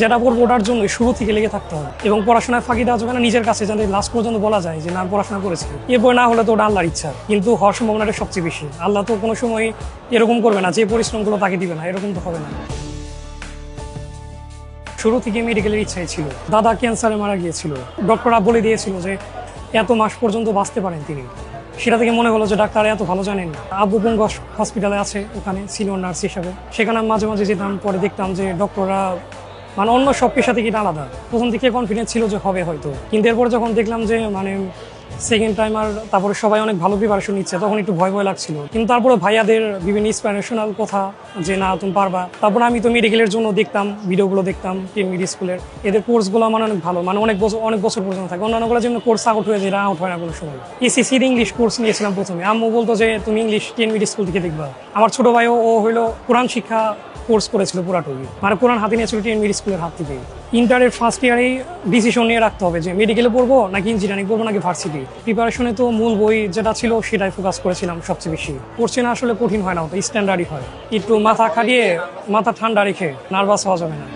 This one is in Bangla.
যেটা পড়ব ওটার জন্য শুরু থেকে লেগে থাকতে হবে। এবং পড়াশোনায় ফাঁকি দেওয়া যাবে না নিজের কাছে যাতে লাস্ট পর্যন্ত বলা যায় যে, না পড়াশোনা করেছি। এরপর না হলে তো ওটা আল্লাহর ইচ্ছা। কিন্তু হওয়ার সম্ভাবনাটা সবচেয়ে বেশি। আল্লাহ তো কোনো সময় এরকম করবে না, যে পরিশ্রমগুলো তাকে দিবে না, এরকম তো হবে না। শুরু থেকে মেডিকেলের ইচ্ছাই ছিল। দাদা ক্যান্সারে মারা গিয়েছিল। ডক্টররা বলে দিয়েছিল যে, এত মাস পর্যন্ত বাঁচতে পারেন তিনি। সেটা থেকে মনে হলো যে, ডাক্তার এত ভালো জানেন আবু বঙ্গ হসপিটালে আছে, ওখানে সিনিয়র নার্স হিসাবে। সেখানে মাঝে মাঝে যেতাম, পরে দেখতাম যে ডক্টররা মানে অন্য সব পেশা থেকে আলাদা? প্রথম দিকে কনফিডেন্স ছিল যে হবে হয়তো। কিন্তু এরপর যখন দেখলাম যে মানে সেকেন্ড টাইম আর তারপরে সবাই অনেক ভালো প্রিপারেশন নিচ্ছে, তখন একটু ভয় ভয় লাগছিল। কিন্তু তারপরে ভাইয়াদের বিভিন্ন ইন্সপিরেশনাল কথা, যে না, তুমি পারবা। তারপরে আমি তো মেডিকেলের জন্য দেখতাম ভিডিওগুলো দেখতাম কেমিডি স্কুলের এদের কোর্সগুলো মানে অনেক ভালো মানে অনেক বছর অনেক বছর পর্যন্ত থাকে। অন্যান্যগুলো যেমন কোর্স আউট হয়ে যায় আউট হয় না কোনো সময়। এসিসির ইংলিশ কোর্স নিয়েছিলাম প্রথমে। আম্মু বলতো যে, তুমি ইংলিশ কেমিডি স্কুল থেকে দেখবা। আমার ছোট ভাইও, ও হইল কোরআন শিক্ষা কোর্স করেছিল পুরাটুকু মানে কোরআন হাতে নিয়েছিল টিএনবিডি স্কুলের হাত থেকে ইন্টারের ফার্স্ট ইয়ারে ডিসিশন নিয়ে রাখতে হবে যে মেডিকেলে পড়ব নাকি ইঞ্জিনিয়ারিং পড়ব নাকি ভার্সিটি প্রিপারেশনে তো মূল বই যেটা ছিল সেটাই ফোকাস করেছিলাম সবচেয়ে বেশি। পড়ছে না আসলে কঠিন হয় না, ওটা স্ট্যান্ডার্ডই হয়। একটু মাথা খাটিয়ে, মাথা ঠান্ডা রেখে নার্ভাস হওয়া যাবে না।